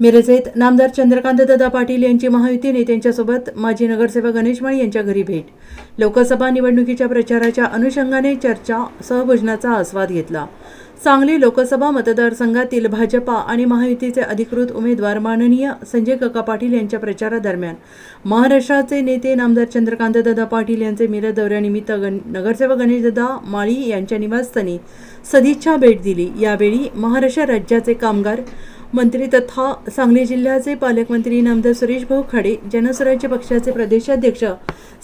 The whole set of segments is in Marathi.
मिरजेत नामदार चंद्रकांत दादा पाटील यांची महायुती नेत्यांच्यासोबत माजी नगरसेवक गणेश माळी यांच्या घरी भेट. लोकसभा निवडणुकीच्या प्रचाराच्या अनुषंगाने चर्चा सहभोजनाचा आस्वाद घेतला. सांगली लोकसभा मतदारसंघातील भाजपा आणि महायुतीचे अधिकृत उमेदवार माननीय संजय काका पाटील यांच्या प्रचारादरम्यान महाराष्ट्राचे नेते नामदार चंद्रकांत दादा पाटील यांचे मिरज दौऱ्यानिमित्त गण नगरसेवक गणेशदादा माळी यांच्या निवासस्थानी सदिच्छा भेट दिली. यावेळी महाराष्ट्र राज्याचे कामगार मंत्री तथा सांगली जिल्ह्याचे पालकमंत्री नामदार सुरेश भाऊ खाडे जनस्वराज्य पक्षाचे प्रदेशाध्यक्ष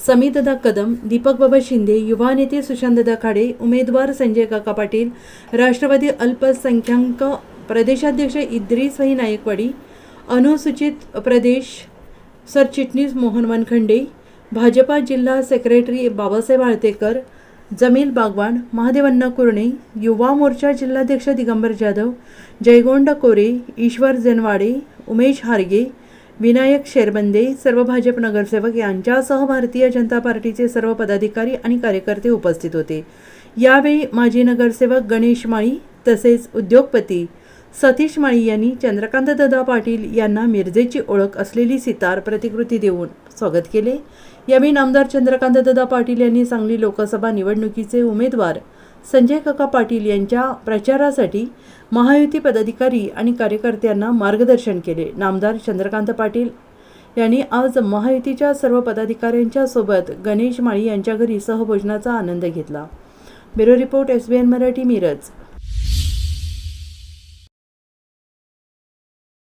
समितदा कदम दीपक बाबा शिंदे युवा नेते सुशांतदा खाडे उमेदवार संजय काका पाटील राष्ट्रवादी अल्पसंख्याक प्रदेशाध्यक्ष इद्रिस भाई नायकवाडी अनुसूचित प्रदेश सरचिटणीस मोहन वानखंडे भाजपा जिल्हा सेक्रेटरी बाबासाहेब आळतेकर जमील बागवान महादेवन्ना कुरणे युवा मोर्चा जिल्हाध्यक्ष दिगंबर जाधव जयगोंड कोरे ईश्वर जनवाडे उमेश हारगे विनायक शेरबंदे सर्व भाजप नगरसेवक यांच्यासह भारतीय जनता पार्टीचे सर्व पदाधिकारी आणि कार्यकर्ते उपस्थित होते. यावेळी माजी नगरसेवक गणेश माळी तसेच उद्योगपती सतीश माळी यांनी चंद्रकांत दादा पाटील यांना मिरजेची ओळख असलेली सितार प्रतिकृती देऊन स्वागत केले. यावेळी आमदार चंद्रकांत दादा पाटील यांनी सांगली लोकसभा निवडणुकीचे उमेदवार संजय काका पाटील यांच्या प्रचारासाठी महायुती पदाधिकारी आणि कार्यकर्त्यांना मार्गदर्शन केले. नामदार चंद्रकांत पाटील यांनी आज महायुतीच्या सर्व पदाधिकाऱ्यांच्या सोबत गणेश माळी यांच्या घरी सहभोजनाचा आनंद घेतला. Bureau report S B N Marathi Miraj.